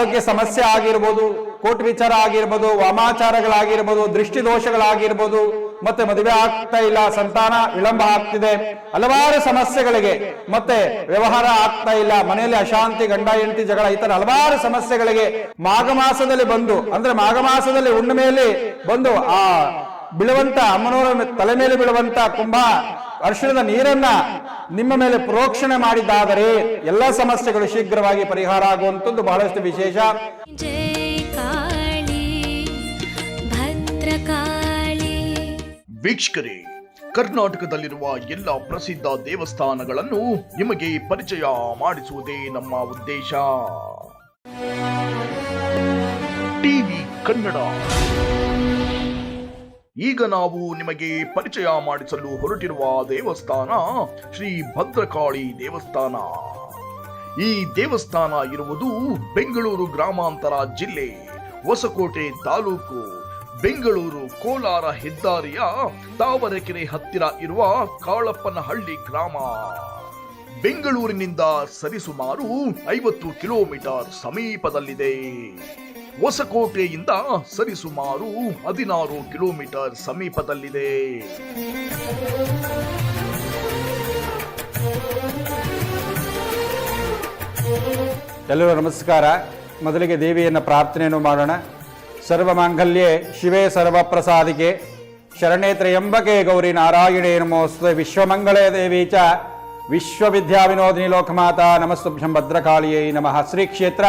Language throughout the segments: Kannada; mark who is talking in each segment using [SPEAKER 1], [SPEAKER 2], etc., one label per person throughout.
[SPEAKER 1] ಆರೋಗ್ಯ ಸಮಸ್ಯೆ ಆಗಿರ್ಬೋದು ಕೋಟ್ ವಿಚಾರ ಆಗಿರ್ಬೋದು, ವಾಮಾಚಾರಗಳಾಗಿರ್ಬೋದು ದೃಷ್ಟಿ ದೋಷಗಳಾಗಿರ್ಬೋದು ಮತ್ತೆ ಮದುವೆ ಆಗ್ತಾ ಇಲ್ಲ, ಸಂತಾನ ವಿಳಂಬ ಆಗ್ತಿದೆ, ಹಲವಾರು ಸಮಸ್ಯೆಗಳಿಗೆ ಮತ್ತೆ ವ್ಯವಹಾರ ಆಗ್ತಾ ಇಲ್ಲ, ಮನೆಯಲ್ಲಿ ಅಶಾಂತಿ, ಗಂಡ, ಹೆಂಡತಿ ಜಗಳ, ಈ ತರ ಹಲವಾರು ಸಮಸ್ಯೆಗಳಿಗೆ ಮಾಘ ಮಾಸದಲ್ಲಿ ಬಂದು, ಅಂದ್ರೆ ಮಾಘ ಮಾಸದಲ್ಲಿ ಹುಣ್ಣಿಮೆಯಲ್ಲಿ ಬಂದು ಆ ಬೀಳುವಂತ ಅಮ್ಮನವರ ತಲೆ ಮೇಲೆ ಬೀಳುವಂತ ಕುಂಭ ಅರ್ಶಿಣದ ನೀರನ್ನ ನಿಮ್ಮ ಮೇಲೆ ಪ್ರೋಕ್ಷಣೆ ಮಾಡಿದ್ದಾದರೆ ಎಲ್ಲ ಸಮಸ್ಯೆಗಳು ಶೀಘ್ರವಾಗಿ ಪರಿಹಾರ ಆಗುವಂತದ್ದು ಬಹಳಷ್ಟು ವಿಶೇಷ.
[SPEAKER 2] ವೀಕ್ಷಕರೇ, ಕರ್ನಾಟಕದಲ್ಲಿರುವ ಎಲ್ಲ ಪ್ರಸಿದ್ಧ ದೇವಸ್ಥಾನಗಳನ್ನು ನಿಮಗೆ ಪರಿಚಯ ಮಾಡಿಸುವುದೇ ನಮ್ಮ ಉದ್ದೇಶ. ಟಿವಿ ಕನ್ನಡ. ಈಗ ನಾವು ನಿಮಗೆ ಪರಿಚಯ ಮಾಡಿಸಲು ಹೊರಟಿರುವ ದೇವಸ್ಥಾನ ಶ್ರೀ ಭದ್ರಕಾಳಿ ದೇವಸ್ಥಾನ. ಈ ದೇವಸ್ಥಾನ ಇರುವುದು ಬೆಂಗಳೂರು ಗ್ರಾಮಾಂತರ ಜಿಲ್ಲೆ ಹೊಸಕೋಟೆ ತಾಲೂಕು. ಬೆಂಗಳೂರು ಕೋಲಾರ ಹೆದ್ದಾರಿಯ ತಾವರೆಕೆರೆ ಹತ್ತಿರ ಇರುವ ಕಾಳಪ್ಪನಹಳ್ಳಿ ಗ್ರಾಮ. ಬೆಂಗಳೂರಿನಿಂದ ಸರಿಸುಮಾರು ಐವತ್ತು ಕಿಲೋಮೀಟರ್ ಸಮೀಪದಲ್ಲಿದೆ. ಹೊಸಕೋಟೆಯಿಂದ ಸರಿಸುಮಾರು ಹದಿನಾರು ಕಿಲೋಮೀಟರ್ ಸಮೀಪದಲ್ಲಿದೆ.
[SPEAKER 1] ಎಲ್ಲರೂ ನಮಸ್ಕಾರ. ಮೊದಲಿಗೆ ದೇವಿಯನ್ನು ಪ್ರಾರ್ಥನೆಯನ್ನು ಮಾಡೋಣ. ಸರ್ವ ಮಾಂಗಲ್ಯೆ ಶಿವೇ ಸರ್ವ ಪ್ರಸಾದಿಕೆ ಶರಣೇ ತ್ರಯಂಬಕೆ ಗೌರಿ ನಾರಾಯಣೇ ನಮೋಸ್ತೆ ವಿಶ್ವಮಂಗಳೇ ದೇವಿ ಚ. ವಿಶ್ವವಿದ್ಯಾ ವಿನೋದಿನಿ ಲೋಕಮಾತಾ. ನಮಸ್ತುಭ್ಯಂ ಭದ್ರಕಾಳಿಯೇ ನಮಃ. ಶ್ರೀ ಕ್ಷೇತ್ರ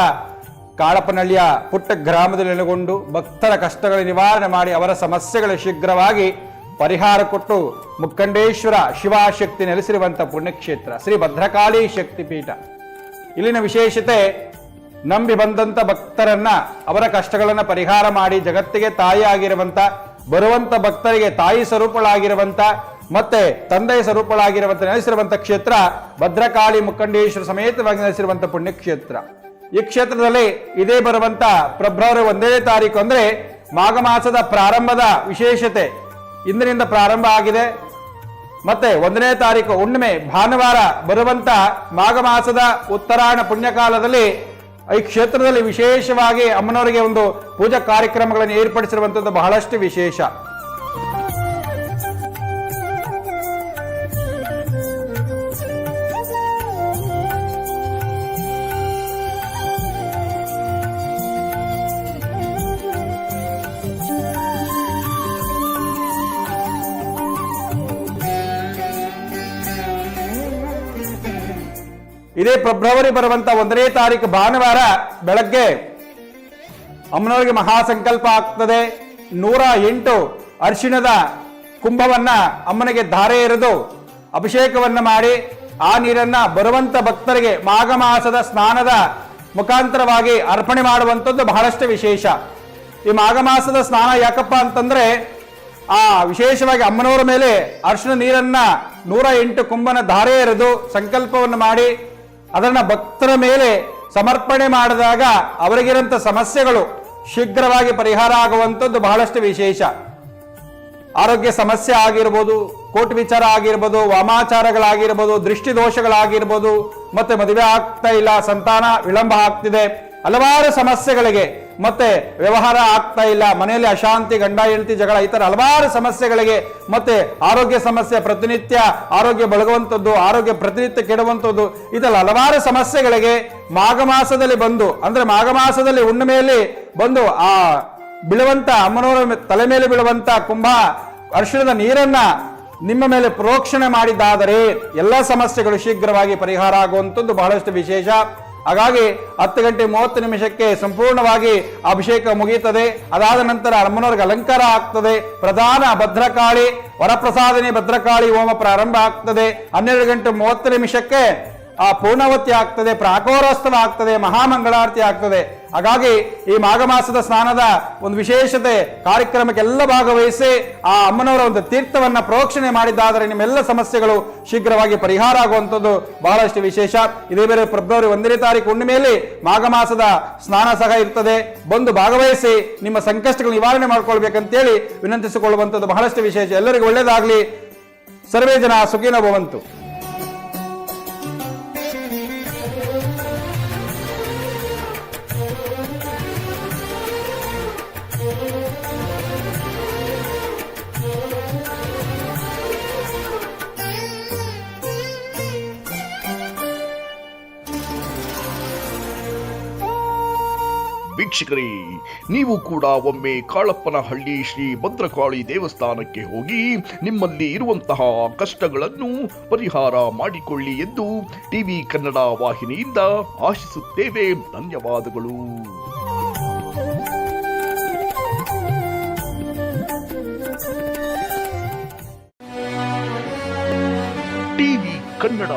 [SPEAKER 1] ಕಾಳಪ್ಪನಹಳ್ಳಿಯ ಪುಟ್ಟ ಗ್ರಾಮದಲ್ಲಿ ನೆಲೆಗೊಂಡು ಭಕ್ತರ ಕಷ್ಟಗಳ ನಿವಾರಣೆ ಮಾಡಿ ಅವರ ಸಮಸ್ಯೆಗಳ ಶೀಘ್ರವಾಗಿ ಪರಿಹಾರ ಕೊಟ್ಟು ಮುಕ್ಕಂಡೇಶ್ವರ ಶಿವಶಕ್ತಿ ನೆಲೆಸಿರುವಂಥ ಪುಣ್ಯಕ್ಷೇತ್ರ, ಶ್ರೀ ಭದ್ರಕಾಳಿ ಶಕ್ತಿಪೀಠ. ಇಲ್ಲಿನ ವಿಶೇಷತೆ, ನಂಬಿ ಬಂದಂತ ಭಕ್ತರನ್ನ, ಅವರ ಕಷ್ಟಗಳನ್ನ ಪರಿಹಾರ ಮಾಡಿ ಜಗತ್ತಿಗೆ ತಾಯಿ ಆಗಿರುವಂತ, ಬರುವಂತ ಭಕ್ತರಿಗೆ ತಾಯಿ ಸ್ವರೂಪಳಾಗಿರುವಂತ, ಮತ್ತೆ ತಂದೆಯ ಸ್ವರೂಪಳಾಗಿರುವಂತ ನೆಲೆಸಿರುವಂಥ ಕ್ಷೇತ್ರ ಭದ್ರಕಾಳಿ ಮುಕ್ಕಂಡೇಶ್ವರ ಸಮೇತವಾಗಿ ನೆಲೆಸಿರುವಂತ ಪುಣ್ಯಕ್ಷೇತ್ರ. ಈ ಕ್ಷೇತ್ರದಲ್ಲಿ ಇದೇ ಬರುವಂತ ಫೆಬ್ರವರಿ ಒಂದನೇ ತಾರೀಕು ಅಂದ್ರೆ ಮಾಘ ಮಾಸದ ಪ್ರಾರಂಭದ ವಿಶೇಷತೆ ಇಂದಿನಿಂದ ಪ್ರಾರಂಭ ಆಗಿದೆ. ಮತ್ತೆ ಒಂದನೇ ತಾರೀಕು ಹುಣ್ಣಿಮೆ, ಭಾನುವಾರ ಬರುವಂತ ಮಾಘ ಮಾಸದ ಉತ್ತರಾಯಣ ಪುಣ್ಯಕಾಲದಲ್ಲಿ ಈ ಕ್ಷೇತ್ರದಲ್ಲಿ ವಿಶೇಷವಾಗಿ ಅಮ್ಮನವರಿಗೆ ಒಂದು ಪೂಜಾ ಕಾರ್ಯಕ್ರಮಗಳನ್ನು ಏರ್ಪಡಿಸಿರುವಂಥದ್ದು ಬಹಳಷ್ಟು ವಿಶೇಷ. ಇದೇ ಫೆಬ್ರವರಿ ಬರುವಂತ ಒಂದನೇ ತಾರೀಕು ಭಾನುವಾರ ಬೆಳಗ್ಗೆ ಅಮ್ಮನವರಿಗೆ ಮಹಾಸಂಕಲ್ಪ ಆಗ್ತದೆ. ನೂರ ಎಂಟು ಅರಿಶಿಣದ ಕುಂಭವನ್ನ ಅಮ್ಮನಿಗೆ ಧಾರೆ ಎರೆದು ಅಭಿಷೇಕವನ್ನ ಮಾಡಿ ಆ ನೀರನ್ನ ಬರುವಂತ ಭಕ್ತರಿಗೆ ಮಾಘ ಮಾಸದ ಸ್ನಾನದ ಮುಖಾಂತರವಾಗಿ ಅರ್ಪಣೆ ಮಾಡುವಂಥದ್ದು ಬಹಳಷ್ಟು ವಿಶೇಷ. ಈ ಮಾಘ ಮಾಸದ ಸ್ನಾನ ಯಾಕಪ್ಪ ಅಂತಂದ್ರೆ ಆ ವಿಶೇಷವಾಗಿ ಅಮ್ಮನವರ ಮೇಲೆ ಅರ್ಶನ ನೀರನ್ನ ನೂರ ಎಂಟು ಕುಂಭನ ಧಾರೆ ಎರೆದು ಸಂಕಲ್ಪವನ್ನು ಮಾಡಿ ಅದನ್ನ ಭಕ್ತರ ಮೇಲೆ ಸಮರ್ಪಣೆ ಮಾಡಿದಾಗ ಅವರಿಗಿರುವಂಥ ಸಮಸ್ಯೆಗಳು ಶೀಘ್ರವಾಗಿ ಪರಿಹಾರ ಆಗುವಂಥದ್ದು ಬಹಳಷ್ಟು ವಿಶೇಷ. ಆರೋಗ್ಯ ಸಮಸ್ಯೆ ಆಗಿರ್ಬೋದು ಕೋಟ್ ವಿಚಾರ ಆಗಿರ್ಬೋದು, ವಾಮಾಚಾರಗಳಾಗಿರ್ಬೋದು ದೃಷ್ಟಿ ದೋಷಗಳಾಗಿರ್ಬೋದು ಮತ್ತೆ ಮದುವೆ ಆಗ್ತಾ ಇಲ್ಲ, ಸಂತಾನ ವಿಳಂಬ ಆಗ್ತಿದೆ, ಹಲವಾರು ಸಮಸ್ಯೆಗಳಿಗೆ ಮತ್ತೆ ವ್ಯವಹಾರ ಆಗ್ತಾ ಇಲ್ಲ. ಮನೆಯಲ್ಲಿ ಅಶಾಂತಿ, ಗಂಡ, ಹೆಂಡತಿ ಜಗಳ, ಈ ತರ ಹಲವಾರು ಸಮಸ್ಯೆಗಳಿಗೆ ಮತ್ತೆ ಆರೋಗ್ಯ ಸಮಸ್ಯೆ, ಪ್ರತಿನಿತ್ಯ ಆರೋಗ್ಯ ಬಳಗುವಂಥದ್ದು ಆರೋಗ್ಯ ಪ್ರತಿನಿತ್ಯ ಕೆಡುವಂಥದ್ದು ಇದೆಲ್ಲ ಹಲವಾರು ಸಮಸ್ಯೆಗಳಿಗೆ ಮಾಘ ಮಾಸದಲ್ಲಿ ಬಂದು, ಅಂದ್ರೆ ಮಾಘ ಮಾಸದಲ್ಲಿ ಹುಣ್ಣಿಮೆಯಲ್ಲಿ ಬಂದು ಆ ಬೀಳುವಂತ ಅಮ್ಮನವರ ತಲೆ ಮೇಲೆ ಬೀಳುವಂತ ಕುಂಭ ಅರ್ಶನದ ನೀರನ್ನ ನಿಮ್ಮ ಮೇಲೆ ಪ್ರೋಕ್ಷಣೆ ಮಾಡಿದ್ದಾದರೆ ಎಲ್ಲ ಸಮಸ್ಯೆಗಳು ಶೀಘ್ರವಾಗಿ ಪರಿಹಾರ ಆಗುವಂಥದ್ದು ಬಹಳಷ್ಟು ವಿಶೇಷ. ಹಾಗಾಗಿ ಹತ್ತು ಗಂಟೆ ಮೂವತ್ತು ನಿಮಿಷಕ್ಕೆ ಸಂಪೂರ್ಣವಾಗಿ ಅಭಿಷೇಕ ಮುಗಿಯುತ್ತದೆ. ಅದಾದ ನಂತರ ಅಮ್ಮನವ್ರಿಗೆ ಅಲಂಕಾರ ಆಗ್ತದೆ. ಪ್ರಧಾನ ಭದ್ರಕಾಳಿ, ವರಪ್ರಸಾದನೆ ಭದ್ರಕಾಳಿ ಹೋಮ ಪ್ರಾರಂಭ ಆಗ್ತದೆ. ಹನ್ನೆರಡು ಗಂಟೆ ಮೂವತ್ತು ನಿಮಿಷಕ್ಕೆ ಆ ಪೂರ್ಣವತಿ ಆಗ್ತದೆ ಪ್ರಾಕೋರೋತ್ಸವ ಆಗ್ತದೆ ಮಹಾಮಂಗಳಾರತಿ ಆಗ್ತದೆ. ಹಾಗಾಗಿ ಈ ಮಾಘ ಮಾಸದ ಸ್ನಾನದ ಒಂದು ವಿಶೇಷತೆ, ಕಾರ್ಯಕ್ರಮಕ್ಕೆಲ್ಲ ಭಾಗವಹಿಸಿ ಆ ಅಮ್ಮನವರ ಒಂದು ತೀರ್ಥವನ್ನ ಪ್ರೋಕ್ಷಣೆ ಮಾಡಿದ್ದಾದರೆ ನಿಮ್ಮೆಲ್ಲ ಸಮಸ್ಯೆಗಳು ಶೀಘ್ರವಾಗಿ ಪರಿಹಾರ ಆಗುವಂಥದ್ದು ಬಹಳಷ್ಟು ವಿಶೇಷ. ಇದೇ ಬೇರೆ ಫೆಬ್ರವರಿ ಒಂದನೇ ತಾರೀಕು ಹುಣ್ಣಿಮೆಯಲ್ಲಿ ಮಾಘ ಮಾಸದ ಸ್ನಾನ ಸಹ ಇರ್ತದೆ. ಬಂದು ಭಾಗವಹಿಸಿ ನಿಮ್ಮ ಸಂಕಷ್ಟಗಳು ನಿವಾರಣೆ ಮಾಡ್ಕೊಳ್ಬೇಕಂತೇಳಿ ವಿನಂತಿಸಿಕೊಳ್ಳುವಂಥದ್ದು ಬಹಳಷ್ಟು ವಿಶೇಷ. ಎಲ್ಲರಿಗೂ ಒಳ್ಳೆಯದಾಗಲಿ ಸರ್ವೇ ಜನ ಸುಖಿನ ಭವಂತು.
[SPEAKER 2] ವೀಕ್ಷಕರೇ, ನೀವು ಕೂಡ ಒಮ್ಮೆ ಕಾಳಪ್ಪನಹಳ್ಳಿ ಶ್ರೀ ಭದ್ರಕಾಳಿ ದೇವಸ್ಥಾನಕ್ಕೆ ಹೋಗಿ ನಿಮ್ಮಲ್ಲಿ ಇರುವಂತಹ ಕಷ್ಟಗಳನ್ನು ಪರಿಹಾರ ಮಾಡಿಕೊಳ್ಳಿ ಎಂದು ಟಿವಿ ಕನ್ನಡ ವಾಹಿನಿಯಿಂದ ಆಶಿಸುತ್ತೇವೆ. ಧನ್ಯವಾದಗಳು. ಟಿವಿ ಕನ್ನಡ.